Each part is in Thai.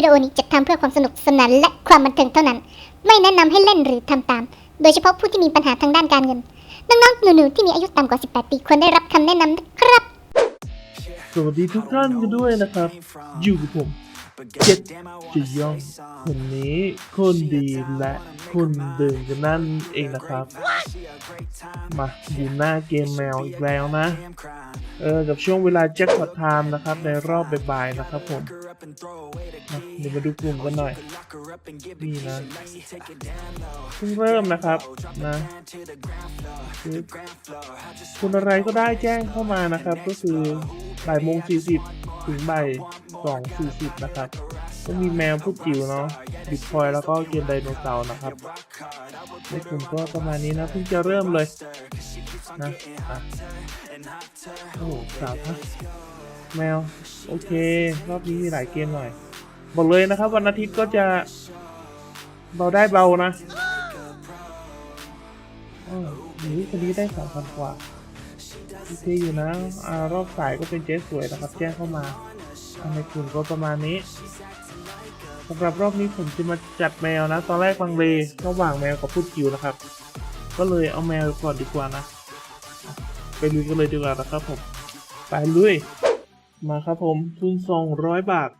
วิดีโอนี้จัดทำเพื่อความสนุกสนานและความบันเทิงเท่านั้น ไม่แนะนำให้เล่นหรือทำตาม โดยเฉพาะผู้ที่มีปัญหาทางด้านการเงิน น้องๆหนูๆที่มีอายุต่ำกว่า 18 ปีควรได้รับคำแนะนำนะครับ สวัสดีทุกท่านกันด้วยนะครับ อยู่กับผมเจ็ดจียองวันนี้คนดีและคนเดิมกันนั่นเองนะครับ มาดูหน้าเกมแมวอีกแล้วนะ เออ กับช่วงเวลาแจ็คพอตไทม์นะครับ ในรอบบ่ายๆนะครับผม เดี๋ยวมาดูกลุ่มกันหน่อย นี่นะเพิ่งเริ่มนะครับนะคือคุณอะไรก็ได้แจ้งเข้ามานะครับ ก็คือบ่ายโมงสี่สิบถึงบ่ายสองสี่สิบนะครับก็มีแมวพูดจิ๋วเนาะบิตคอยแล้วก็เกมไดโนเสาร์นะครับในกลุ่มก็ประมาณนี้นะเพิ่งจะเริ่มเลยนะอะโอ้โหสาวนะ แมว โอเค รอบนี้มีหลายเกมหน่อย บอกเลยนะครับ วันอาทิตย์ก็จะเบาได้เบานะอ๋อหนีคนนี้ได้สองพันกว่าโอเคอยู่นะอ่ารอบสายก็เป็นเจ๊สวยนะครับ แจ้งเข้ามาในกลุ่มก็ประมาณนี้สำหรับรอบนี้ผมจะมาจัดแมวนะ ตอนแรกลังเลระหว่างแมวกับพูดคิวนะครับ ก็เลยเอาแมวก่อนดีกว่านะอะไปลุยกันเลยดีกว่านะครับผม ไปลุย มาครับผม ทุนสองร้อยบาท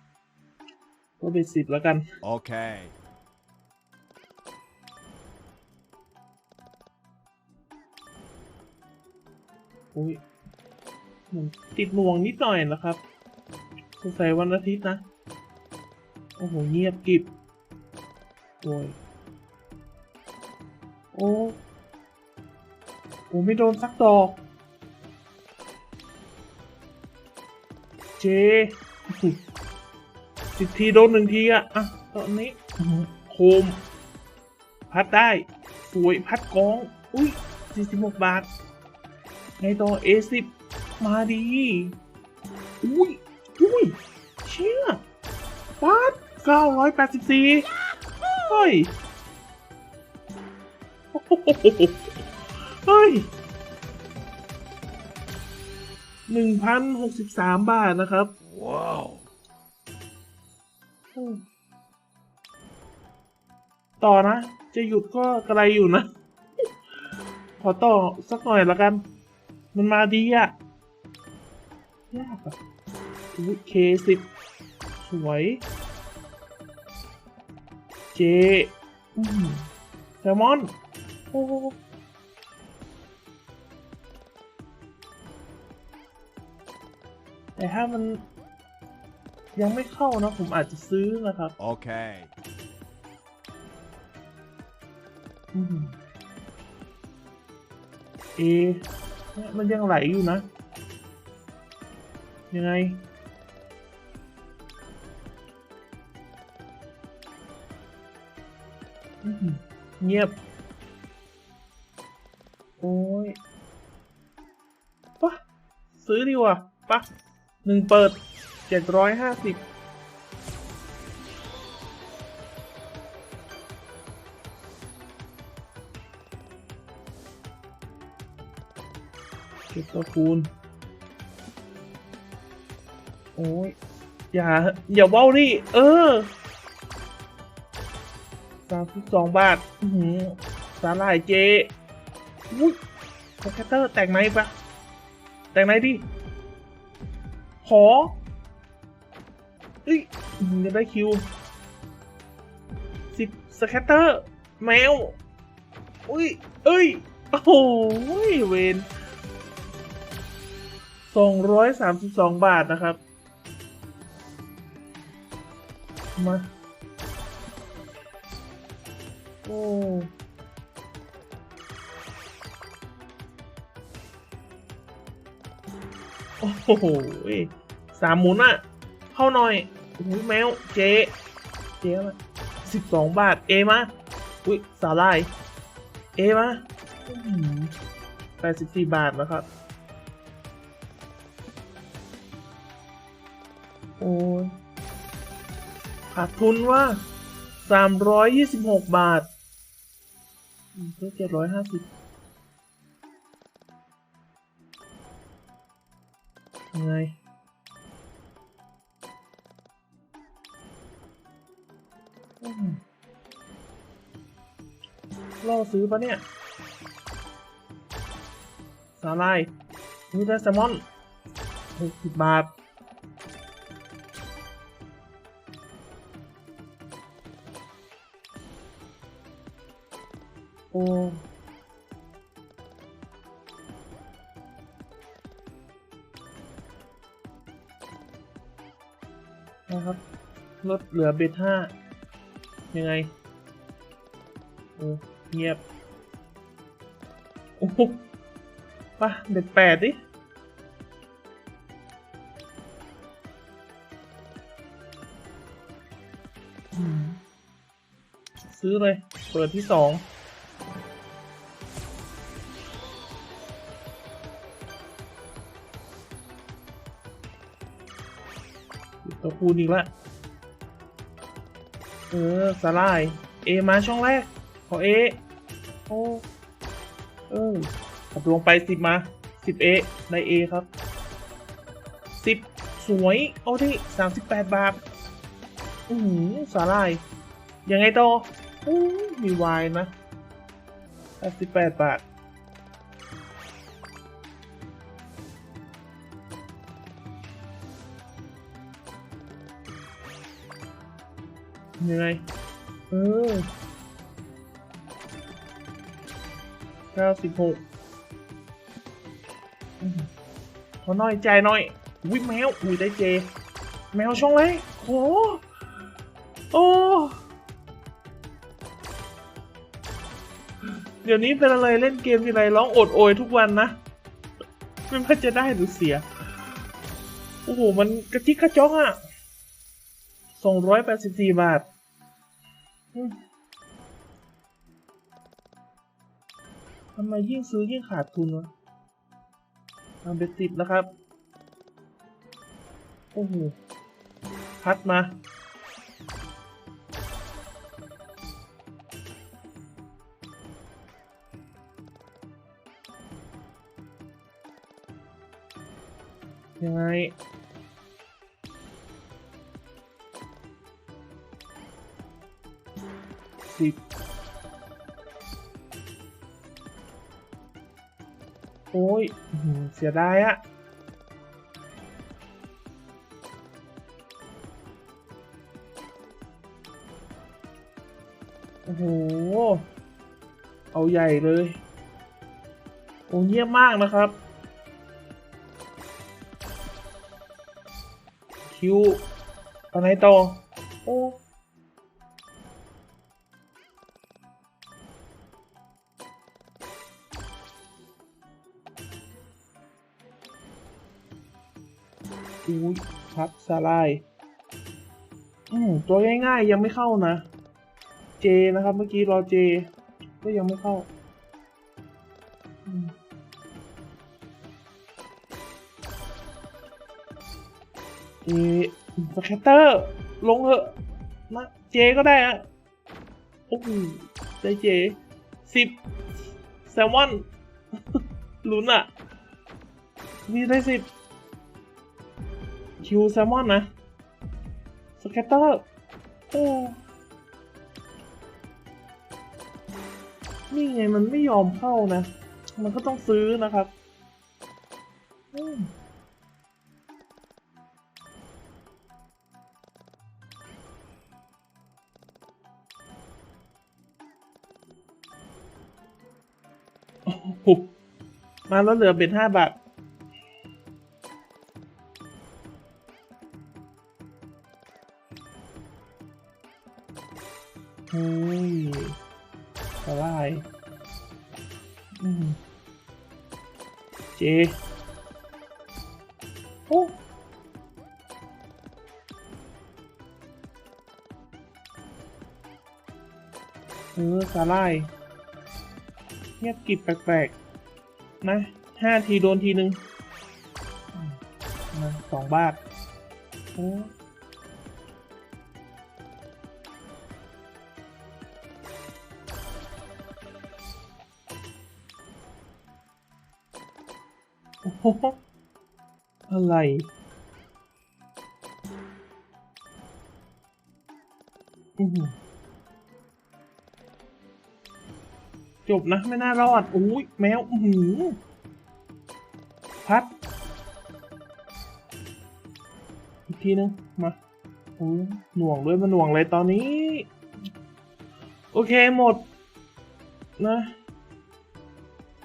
ก็เป็นสิบแล้วกัน Okay. อุ้ยเหมือนติดหน่วงนิดหน่อยนะครับสงสัยวันอาทิตย์นะ โอ้โห เงียบกริบโอ้ยโอ้โอ้ไม่โดนสักดอก เจสิบทีโดนหนึ่งทีอะอะตอนนี้โคม พัดได้สวยพัดกอง อุ้ยสี่สิบหกบาท ในตัว A10 มาดี อุ้ยอุ้ยเชี่ยปัด984เฮ้ยโอ้โหเฮ้ย 1,063 บาทนะครับ Whoa. อืมต่อนะ จะหยุดก็ไกลอยู่นะ ขอต่อสักหน่อยละกัน มันมาดีอะยากอะเคสิบสวย เจอืมแซลมอน โอ้ แต่ถ้ามันยังไม่เข้านะผมอาจจะซื้อนะครับ Okay. อืมเอเนี่ยมันยังไหลอยู่นะ ยังไงอื้อหือเงียบ โอ้ยปะซื้อดีกว่าปะ หนึ่งเปิดเจ็ดร้อยห้าสิบเก็บตัวคูณ โอ้ย อย่า อย่าเว้าดิ เออสามสิบสองบาท อือสาหร่ายเจอุ้ยโปรแคเตอร์แต่งไหนปะแต่งไหนดิ ขอเอ้ยจะได้คิวสิบสแคตเตอร์ แมวอุ้ย เอ้ย โอ้โหเวนสองร้อยสามสิบสองบาทนะครับ มา โอ้โอ้โห สามหมุนอะเข้าหน่อยโอ้โหแมวเจ เจมาสิบสองบาทเอมาอุ้ยสาลายเอมาแปดสิบสี่บาทนะครับ โอ้ยขาดทุนว่าสามร้อยยี่สิบหกบาทอืมก็เจ็ดร้อยห้าสิบยังไง ล่อซื้อปะเนี่ย สาลายนี่ได้แซลมอนหกสิบบาท โอ้นะครับลดเหลือเบทห้ายังไงโอ้ เงียบโอ้โหป่ะเด็ดแปดดิซื้อเลย เปิดที่สองตัวคูณอีกละ เออ สลาย เอมาช่องแรก ขอเอโอ้เออขับลงไปสิบมาสิบเอได้เอครับสิบสวย โอ้ที่สามสิบแปดบาทอือหือสาลาย ยังไงต่ออู้มีวายนะแปดสิบแปดบาทยังไงเออ เก้าสิบหกขอหน่อยใจหน่อยวิแมวอุ้ยได้เจ แมวช่องเลยโหโอ้เดี๋ยวนี้เป็นอะไรเล่นเกมทีไรร้องโอดโอยทุกวันนะไม่ว่าจะได้หรือเสีย โอ้โห มันกระจิกกระจอกอะสองร้อยแปดสิบสี่บาทำไมยิ่งซื้อยิ่งขาดทุนวะทำเป็นติดนะครับ โอ้โห พัดมา ยังไงสิบ โอ้ยเสียดายอะโอ้โห เอาใหญ่เลย โอ้เยี่ยมมากนะครับ คิวอะไรต่อ โอ้ อุ้ยพับสลายอืมตัวง่ายๆ ยังไม่เข้านะ เจนะครับ เมื่อกี้รอเจ ก็ยังไม่เข้าเจสแคตเตอร์ ลงเหอะนะเจก็ได้อะโอ้โหได้เจสิบแซลมอนลุ้นอะนี่ได้สิบ คิวแซลมอนนะสแคตเตอร์โอ้นี่ไงมันไม่ยอมเข้านะ มันก็ต้องซื้อนะครับมโอ้โหมาแล้วเหลือเป็นห้าบาท ไรอืมเจโอ้เออสาลายเงียบกิบแปลกๆ นะห้าทีโดนทีหนึ่งมาสองบาทโอ้ อะไร จบนะ ไม่น่ารอดอุ้ยแมวหือพัด อีกทีนึง มาอุ้ยหน่วงด้วยมันหน่วงเลยตอนนี้ โอเคหมด นะ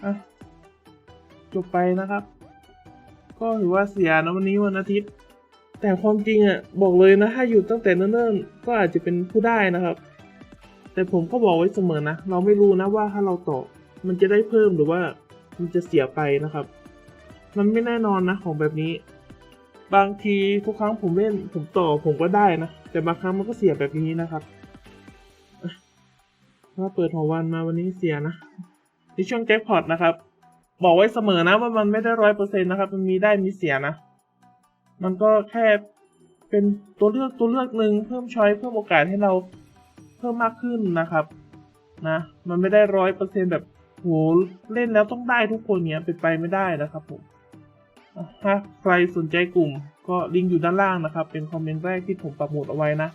อะ จบไปนะครับ ก็ถือว่าเสียนะวันนี้วันอาทิตย์ แต่ความจริงอะบอกเลยนะถ้าอยู่ตั้งแต่เนิ่นๆก็อาจจะเป็นผู้ได้นะครับ แต่ผมก็บอกไว้เสมอนะ เราไม่รู้นะว่าถ้าเราต่อมันจะได้เพิ่มหรือว่ามันจะเสียไปนะครับ มันไม่แน่นอนนะของแบบนี้ บางทีทุกครั้งผมเล่นผมต่อผมก็ได้นะ แต่บางครั้งมันก็เสียแบบนี้นะครับอะถ้าเปิดหัววันมาวันนี้เสียนะในช่วงแจ็คพอตนะครับ บอกไว้เสมอนะว่ามันไม่ได้ร้อยเปอร์เซ็นต์นะครับ มันมีได้มีเสียนะ มันก็แค่เป็นตัวเลือกตัวเลือกหนึ่งเพิ่มช้อยเพิ่มโอกาสให้เราเพิ่มมากขึ้นนะครับนะมันไม่ได้ร้อยเปอร์เซ็นต์แบบโหเล่นแล้วต้องได้ทุกคนเนี้ยเป็นไปไม่ได้นะครับผมถ้าใครสนใจกลุ่ม ก็ลิงก์อยู่ด้านล่างนะครับ เป็นคอมเมนต์แรกที่ผมปักหมุดเอาไว้นะ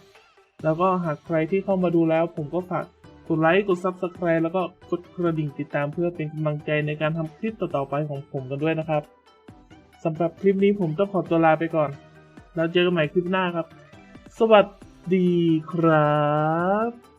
แล้วก็หากใครที่เข้ามาดูแล้วผมก็ฝาก ดไลค์กด Subscribe แล้วก็กดกระดิ่งติดตามเพื่อเป็นกำลังใจในการทำคลิปต่อๆไปของผมกันด้วยนะครับสำหรับคลิปนี้ผมต้องขอตัวลาไปก่อน แล้วเจอกันใหม่คลิปหน้าครับ สวัสดีครับ